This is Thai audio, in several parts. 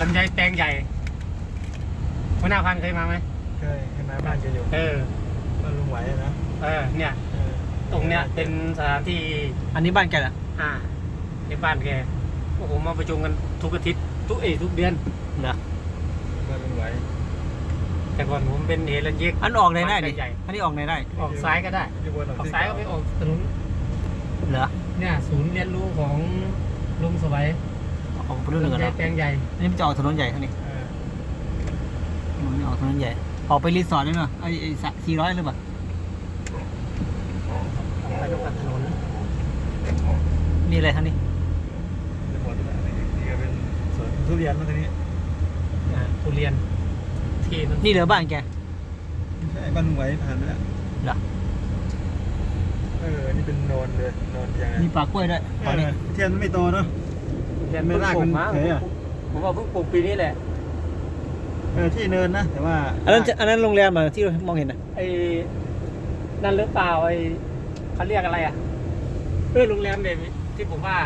ลำไยแปลงใหญ่หัวหน้าพันธุ์เคยมาไหมเคยเห็นไหมบ้านแกอยู่เออบ้านลุงไหวอะนะเออเนี่ย เออตรงเนี้ยเป็นสถานที่ อันนี้บ้านแกเหรออ่าในบ้านแกโอ้โหมาประชุมกันทุกอาทิตย์ทุกเอยทุกเดือนเหรอบ้านลุงไหวแต่ก่อนผมเป็นเฮลันยิกอันออกไหนได้ดิใหญ่ อันนี้ออกไหนได้ออกซ้ายก็ได้อยู่บนออกซ้ายก็ไปออกถนนเหรอเนี่ยศูนย์เรียนรู้ของลุงสวัย ออกไปรุ่นหนึ่งลำเหรไยอแปลงใหญ่อันนี้มันจะออกถนนใหญ่เท่านี้เออมันไม่ออกถนนใหญ่ ออกไปรีสอร์ทได้เนอะไอ้ไอ้สี่ร้อยหรือเปล่าไปตรงกับถนนนี่อะไรท่างนี้จะหมดแล้วนี่นี่ก็เป็นสวนทุเรียนมาตรงนี้อ่าทุเรียนที่มันนี่เหลือบ้านแกใช่บ้านลุงไหวผ่านไปแล้วเหรอเออ นี่เป็นโนนเลยโนนยังไงมีป่ากล้วยด้วยเอตอนนี้อเทียนมันไม่โตเนาะ ทุเรียนไม่เพิ่งรากปลูมักนมาเฉยอะผมว่าเพิ่งปลูกปีนี้แหละเออที่เนินนะแต่ว่าอันนั้นจะอันนั้นโรงแรมเหรอที่เรามองเห็นนะไอ้นั่นหรือเปล่าไอ้เขาเรียกอะไรอะเออโรงแรมเดมที่ผมว่า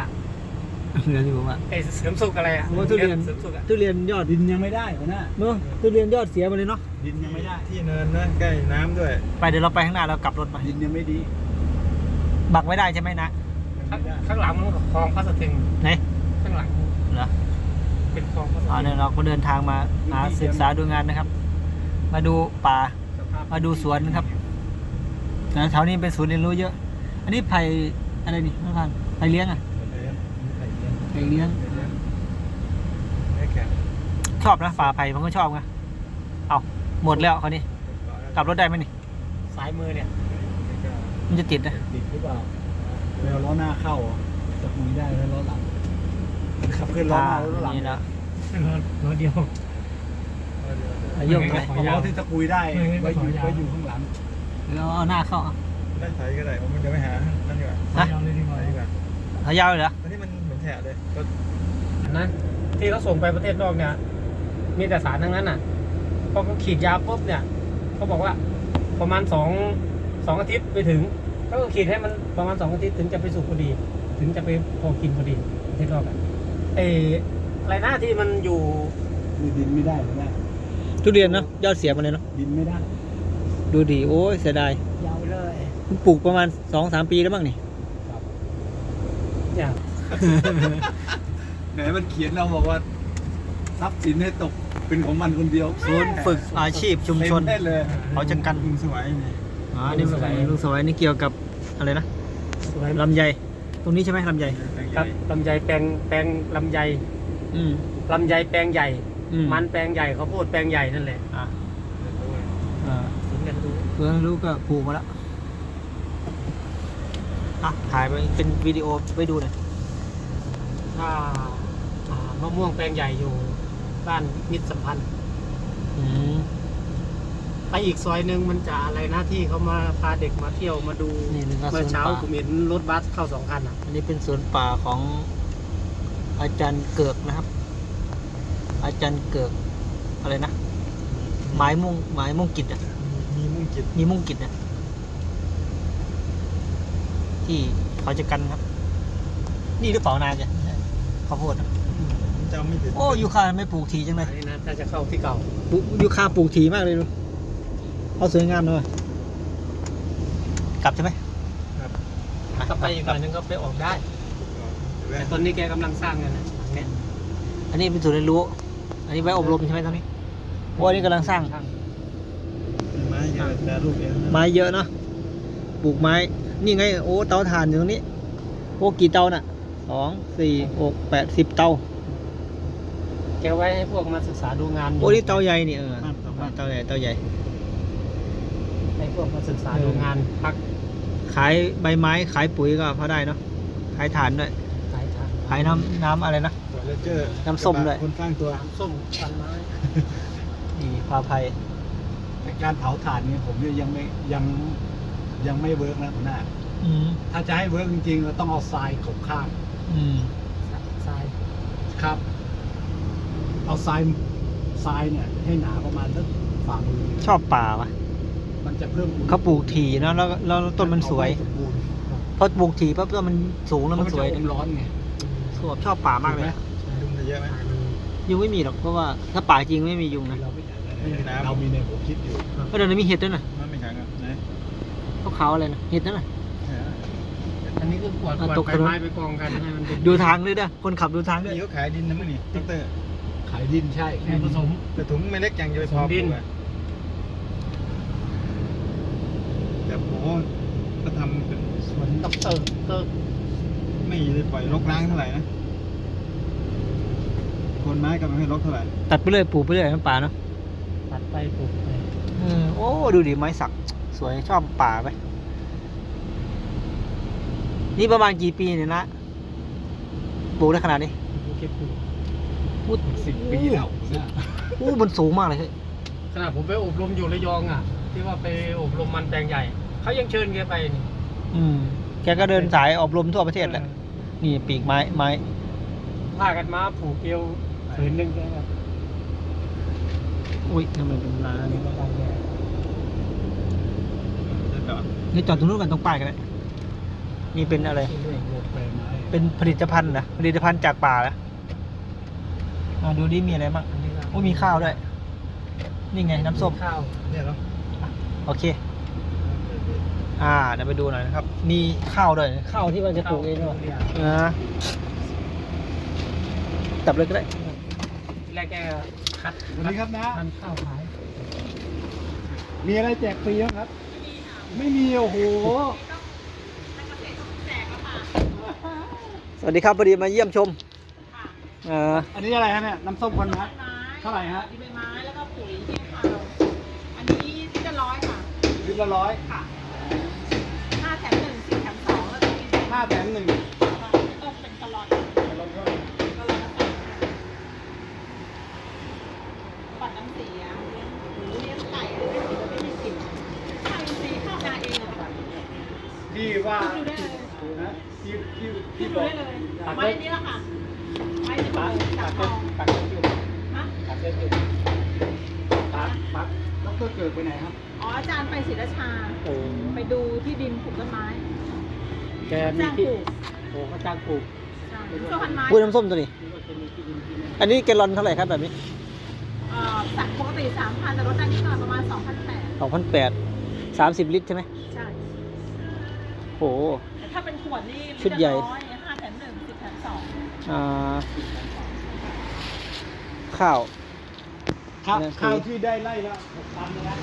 เรียนที่ผมว่าไอ้เสริมสุขอะไรอะโอ้ทุเรียนเสริมสุขอะทุเรียนยอดดินยังไม่ได้หัวหน้าเนาะทุเรียนยอดเสียมาเลยเนาะดินยังไม่ได้ที่เนินนะใกล้น้ำด้วย ไปเดี๋ยวเราไปข้างหน้าเรากลับรถมาดินยังไม่ดี บักไม่ได้ใช่ไหมนะข้างข้างหลังมันคลองพระสถึงไหน ข้างหลังเหรอเป็นคลองพระสอ๋อถึงเนี่ยเราก็เดินทางมามาศึกษาดูงานนะครับ มาดูป่า สภพมาดูสวนนะครับแต่แถวนี้เป็นศูนย์เรียนรู้เยอะ อันนี้ไผ่อะไรนี่ไม่พันไผ่เลี้ยงอะไผ่เลี้ยง ไม่แข็งชอบนะป่าไผ่ผมก็ชอบไงเอาหมดแล้วคราวนี้ กลับรถได้ไหมนี่ สายมือเนี่ยมันจะติดนะติดหรือเปล่าเวลาล้อหน้าเข้าจะคุยได้แล้วล้อหลัง ขับขึ้นล้อหน้าล้อหลังนี่นะรถรถเดียวอายุไหมเอาล้อที่ตะกุยได้ไว้อยู่ไว้อยู่ข้างหลังแล้วเอาหน้าเข้าเอาได้ไถก็ได้ผมจะไปหานั่นดีกว่าฮะยาวเลยดีกว่าไถดีกว่าหายาวเลยเหรออันนี้มันเหมือนแถะเลยก็นะที่เขาส่งไปประเทศนอกเนี่ย มีแต่สารทั้งนั้นอะพอเขาขีดยาปุ๊บเนี่ยเขาบอกว่าประมาณสองสองอาทิตย์ไปถึงเขาก็ขีดให้มันประมาณสองอาทิตย์ถึงจะไปสุกพอดี ถึงจะไปพอกินพอดีประเทศนอกอะ เอออะไรนะที่มันอยู่คือดินไม่ได้หัวหน้าทุเรียนเนาะยอดเสียมาเลยเนาะดินไม่ได้ดูดิโอ้ยเสียดายยาวเลยมันปลูกประมาณสองสามปีแล้วมั้งนี่เนี่ยไหนมันเขียนเราบอกว่าทรัพย์สินให้ตกเป็นของมันคนเดียวศูนย์ฝึกอาชีพชุมชน เต็ได้เลยเขาจะกันลุงสวยนี่อ๋อนี่ลุงสวัยนี่เกี่ยวกับอะไรนะสวยลำไยตรงนี้ใช่ไหมลำไย ครับลำไยแปลงแปลงลำไยอืมลำไยแปลงใหญ่ อืมมันแปลงใหญ่เขาวโพูดแปลงใหญ่นั่นแหละอะอ่าถึงกันดูเพื่อนรู้ก็ปลูกมาแล้วอะถ่ายไปเป็นวิดีโอไปดูหน่อยถ้าอ่ามะม่วงแปลงใหญ่อยู่บ้านมิตรสัมพันธ์ อืม ไปอีกซอยหนึ่งมันจะอะไรนะที่เขามาพาเด็กมาเที่ยวมาดูนี่นึงก็สเมื่อวนเช้าป่าผมเห็นรถบัสเข้าสองคันอะอันนี้เป็นสวนป่าของอาจารย์เกือกนะครับ อาจารย์เกือกอะไรนะไม้มุ่งไม้มุ่งกิจอะมีมุ่งจิตมีมุ่งกิจนะที่เขาจะกันครับ นี่หรือเปล่านายจ้ะข้าวโพดอะผมจำไม่ผิดโอ้ยูคาไม่ปลูกทีจังเลยอันนี้นะถ้าจะเข้าที่เก่าปลูกยูคาปลูกทีมากเลยดู เขาสวยงามเลยกลับใช่ไหมครับ ถ้าไปอีกหน่อยนึงก็ไปออกได้ แต่ตอนนี้แกกำลังสร้างกันนะหลังเนี้ยอันนี้เป็นศูนย์เรียนรู้ อันนี้ไว้อบรมใช่ไหมตอนนี้โอ้อันนี้กำลังสร้าง ไม้เยอะแต่รูปเองนะไม้เยอะเนาะ ปลูกไม้ นี่ไง โอ้ เตาถ่านอยู่ตรงนี้ โอ้ กี่เตาน่ะสอง สี่ หก แปด สิบเตา แกไว้ให้พวกมาศึกษาดูงานยู่โอ้ นี่เตาใหญ่นี่เออ บ้านต่อบ้านเตาใหญ่ เตาใหญ่ ให้พวกมาศึกษาดูงานพักขายใบไม้ขายปุ๋ยก็พอได้เนาะขายถ่านด้วยสายทางขายน้ำน้ำอะไรนะสวยแล้วเจอน้ำส้มด้วย คนข้างตัวน้ำส้มปันไม้นี่พาภัยแต่การเผาถ่านเนี่ยผมเนี่ยยังไม่ยังยังไม่เวิร์กนะหัวหน้าอืมถ้าจะให้เวิร์กจริงๆเราต้องเอาทรายขบข้างอืมทรายครับ เอาทรายทรายเนี่ยให้หนาประมาณสักฝ่ามือชอบป่าวะ มันจะเพิ่มอุณหภูมิเขาปลูกถี่เนอะแล้วแล้วต้นมันสวยเอาไสมบูรณ์พอปลูกถี่ปั๊บต้นมันสูงแล้วมันสวยเพราะจะอมร้อนไงชอบชอบป่ามากเลยดุมจะเยอะไหมยุงไม่มีหรอกเพราะว่าถ้าป่าจริงไม่มียุงนะเราไม่อยากได้เรามีในหัวคิดอยู่ก็เดี๋ยวนี้มีเห็ดด้วยนะมันไม่ใช่ครับนะขาวๆอะไรนะเห็ดนั่นน่ะ อันนี้คือกวาดอะกวาดตกใบถนน ไม้ไปกองกันให้มันเป็นดูทางด้วยนะคนขับดูทางด้วยนี่เขาขายดินนะมั้งนี่ดอกเตอร์ขายดินใช่ดินผสมแต่ถุงไม่เล็กยังจะไปพอดินปลูกอะ แต่โอ้โหก็ทำเป็นสวนดอกเตอร์เตอร์ไม่ได้ปล่อยรกร้างเท่าไหร่นะคนไม้ก็ไม่ให้รกเท่าไหร่ตัดไปเรื่อยปลูกไปเรื่อยมันป่าเนาะตัดไปปลูกไปเออโอ้ดูดิไม้สัก สวยชอบป่าไปนี่ประมาณกี่ปีเนี่ยนะปลูกได้ขนาดนี้ภูเก็ตปลูกพูดสิบปีแล้วนะอู้มันสูงมากเลยเฮ้ยขนาดผมไปอบรมอยู่ระยองอะ ที่ว่าไปอบรมมันแปลงใหญ่ เขายังเชิญแกไปนี่อืม แกก็เดินสายอบรมทั่วประเทศแหละ นี่ปีกไม้ไม้ ผ้ากันมาผูกเอวผืนหนึ่งแกแบบอุ้ยทำไมเป็นลาอันนี้เนี่ยก็ดังแกจะจอดนี่จอดตรงนู้นกันตรงป้ายกันเลยนี่เป็นอะไร ที่เรื่อยโลกแปลไม้เป็นผลิตภัณฑ์นะผลิตภัณฑ์จากป่าแล้วมาดูดิมีอะไรบ้างอันนี้ก็โอ้มีข้าวด้วย นี่ไงน้ำส้ม ข้าวเนี่ยเหรอโอเค อ่าเดี๋ยวไปดูหน่อยนะครับ มีข้าวด้วยข้าวที่มันจะปลูกเองด้วยข้าวนะจับเลยก็ได้แรกแกคัดสวัสดีครับนะทำข้าวขาย มีอะไรแจกฟรีบ้างครับ ไม่มีโอ้โหสวัสดีครับพอดีมาเยี่ยมชมเอออันนี้อะไรฮะเนี่ยน้ำส้มคนนะไม้เท่าไหร่ฮะดินใบไม้แล้วก็ปุ๋ยที่ขาวอันนี้ลิตรละร้อยค่ะลิตรละร้อยค่ะห้าแถมหนึ่งสี่แถมสองแล้วก็มี ห้าแถมหนึ่งต้มเป็นกะลอนลองเท่ากะลอนละสองปัดน้ำเสียเลี้ยงหมูเลี้ยงไก่อะไรไม่มีกลิ่นข้าวอินทรีย์ข้าวนาเองอะค่ะที่ว่าดูได้เลยนะที่ที่ที่ที่ดูบอกได้เลยไม้นี้ละค่ะไม้ที่ปปัลูกกปัจากกทองปักอยู่ฮะปักเส้นอยู่ปั๊บปั๊บดรเกิดไปไหนครับ อ๋ออาจารย์ไปศรีราชาโอ้ไปดูที่ดินปลูกต้นไม้ แกมีจ้างที่ปลูกโอ้เขาจ้างปลูกใช่ช่วพันไม้พูดน้ำส้มตัวนี้นี่ก็จะมีที่ดินที่นี่อันนี้แกลลอนเท่าไหร่ครับแบบนี้เอ่อสักปกติสามพันแต่ลดได้นิดหน่อยประมาณสองพันแปดสองพันแปดสามสิบลิตรใช่ไหมใช่โห แต่ถ้าเป็นขวดนี่ชุดใหญ่ร้อยห้าแถมหนึ่งสิบแถมสองอ่า ข้าว ข้าวนั่นคือข้าวที่ได้ไล่ละหกพันนะ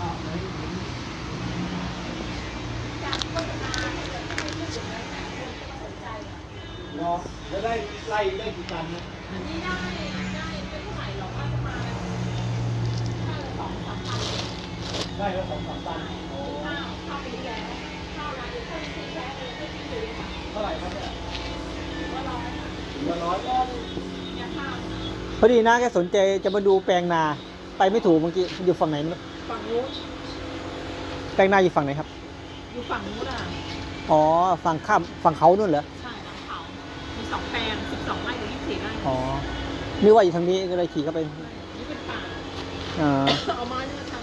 อ้าวไหน รอแล้วได้ไล่ได้กี่ตันนะอันนี้ได้ได้ไม่เท่าไหร่หรอกว่าจะมาถ้าสองสามพันได้แล้วสองสามตันข้าวข้าวปีที่แล้วข้าวนาเองข้าวซีแท้เองไม่ที่อยู่ค่ะเท่าไหร่ครับเนี่ยว่าร้อยเหลือร้อยเนี่ยข้าวพอดีนะแกสนใจจะมาดูแปลงนาไปไม่ถูกเมื่อกี้อยู่ฝั่งไหนไม่รู้ฝั่งนู้นแปลงนาอยู่ฝั่งไหนครับ อยู่ฝั่งนู้นอะอ๋อฝั่งข้ามฝั่งเขานู่นเหรอ ใช่หลังเขามี สองแปลงสิบสองไร่หรือยี่สิบสี่ไร่อ๋อนึกว่าอยู่ทางนี้ก็เลยขี่เข้าไปนี่เป็นป่าอ่าเอาไม้นี่มาท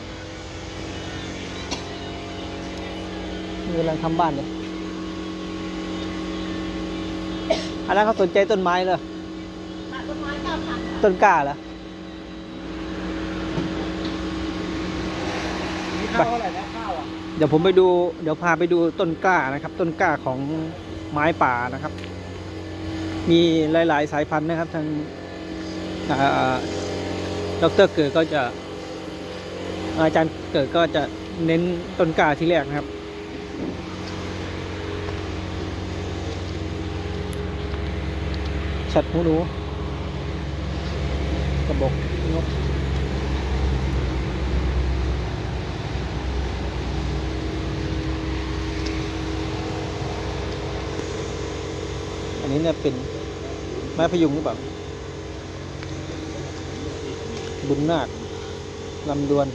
นี่กำลังทำบ้านเลยอันนั้นเขาสนใจต้นไม้เลยำตัดต้นไม้เก้าพันต้นกล้าเหรอมีข้าวเท่าไหร่นะข้าวอะเดี๋ยวผมไปดู เดี๋ยวพาไปดูต้นกล้านะครับ ต้นกล้าของไม้ป่านะครับ มีหลาย ๆ สายพันธุ์นะครับทางดรเกิดก็จะ อาจารย์เกิดก็จะเน้นต้นกาที่แรกนะครับฉัดหูหนูกระบอกนกอันนี้เนี่ยเป็น ม้พยุงหรือเปล่าบุญนาคลำดวน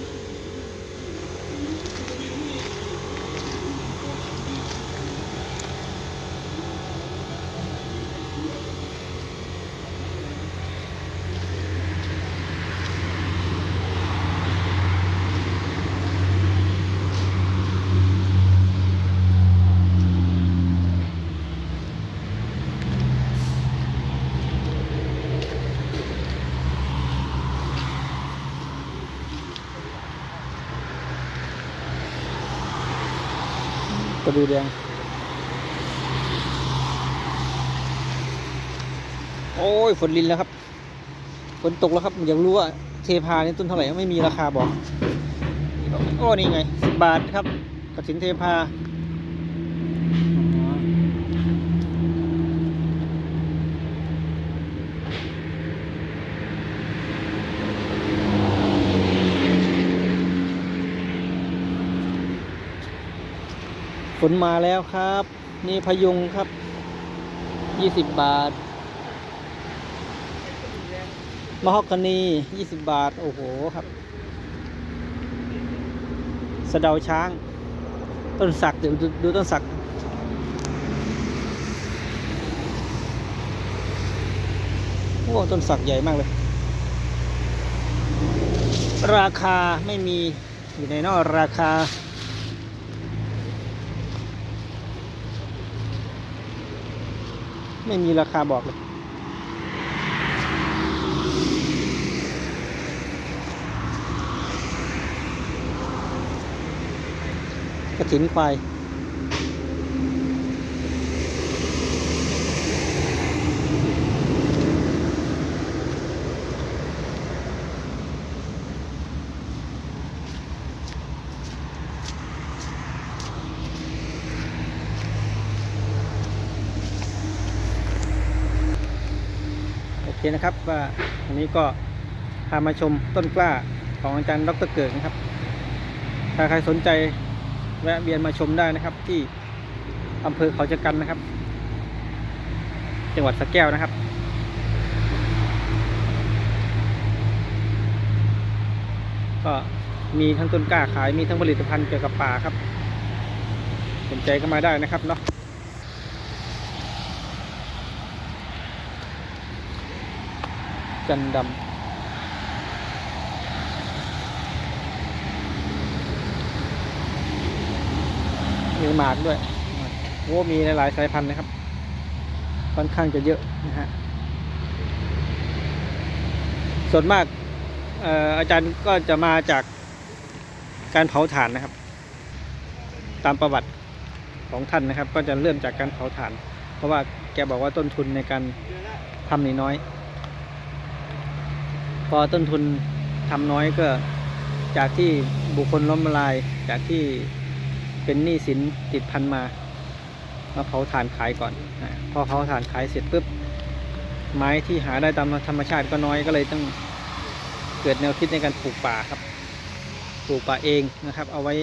ดูแดง โอ้ยฝนลินแล้วครับฝนตกแล้วครับอยากรู้ว่าเทพานี่ต้นเท่าไหร่ไม่มีราคาบอก โอ้นี่ไงสิบบาทครับกระถินเทพาอ๋อฝ นมาแล้วครับ นี่พยุงครับยี่สิบบาทมะฮอกกานียี่สิบบาท โอ้โหครับ สะเดาช้าง ต้นสักเดี๋ยวดูต้นสักโอ้ต้นสักใหญ่มากเลย ราคาไม่มีอยู่ในนอกราคา ไม่มีราคาบอกเลย กระถินควาย เคนะครับว่าอันนี้ก็พามาชมต้นกล้าของอาจารย์ดรเกิดนะครับ ถ้าใครสนใจแวะเวียนมาชมได้นะครับที่อำเภอเขาจะกันนะครับ จังหวัดสระแก้วนะครับ ก็มีทั้งต้นกล้าขายมีทั้งผลิตภัณฑ์เกี่ยวกับป่าครับสนใจก็มาได้นะครับเนาะ จันดำมีหมากด้วยโอ้มีหลายสายพันธุ์นะครับ ค่อนข้างจะเยอะนะฮะ ส่วนมากอาจารย์ก็จะมาจากการเผาถ่านนะครับ ตามประวัติของท่านนะครับ ก็จะเริ่มจากการเผาถ่าน เพราะว่าแกบอกว่าต้นทุนในการทำนี่น้อย อต้นทุนทำน้อยก็จากที่บุคคลล้มละลาย จากที่เป็นหนี้สินติดพันมา มาเผาถ่านขายก่อน พอเผาถ่านขายเสร็จปุ๊บไม้ที่หาได้ตามธรรมชาติก็น้อยก็เลยต้องเกิดแนวคิดในการปลูกป่าครับ ปลูกป่าเองนะครับ เอาไว้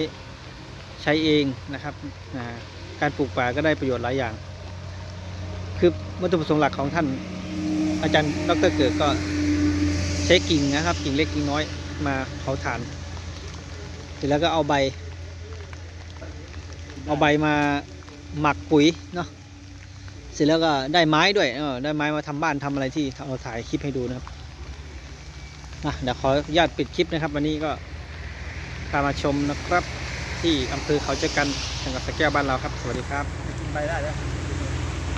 ใช้เองนะครับการปลูกป่าก็ได้ประโยชน์หลายอย่าง คือวัตถุประสงค์หลักของท่านอาจารย์ดรเกิดก็ ใช้กิ่งนะครับ กิ่งเล็กกิ่งน้อยมาเผาถ่าน เสร็จแล้วก็เอาใบ เอาใบมาหมักปุ๋ยเนาะเสร็จแล้วก็ได้ไม้ด้วยเออได้ไม้มาทำบ้านทำอะไรที่เราถ่ายคลิปให้ดูนะครับอะเดี๋ยวขออนุญาตปิดคลิปนะครับ วันนี้ก็พามาชมนะครับ ที่อำเภอเขาเจอกันจังหวัดสระแก้วบ้านเราครับ สวัสดีครับไปได้แล้ว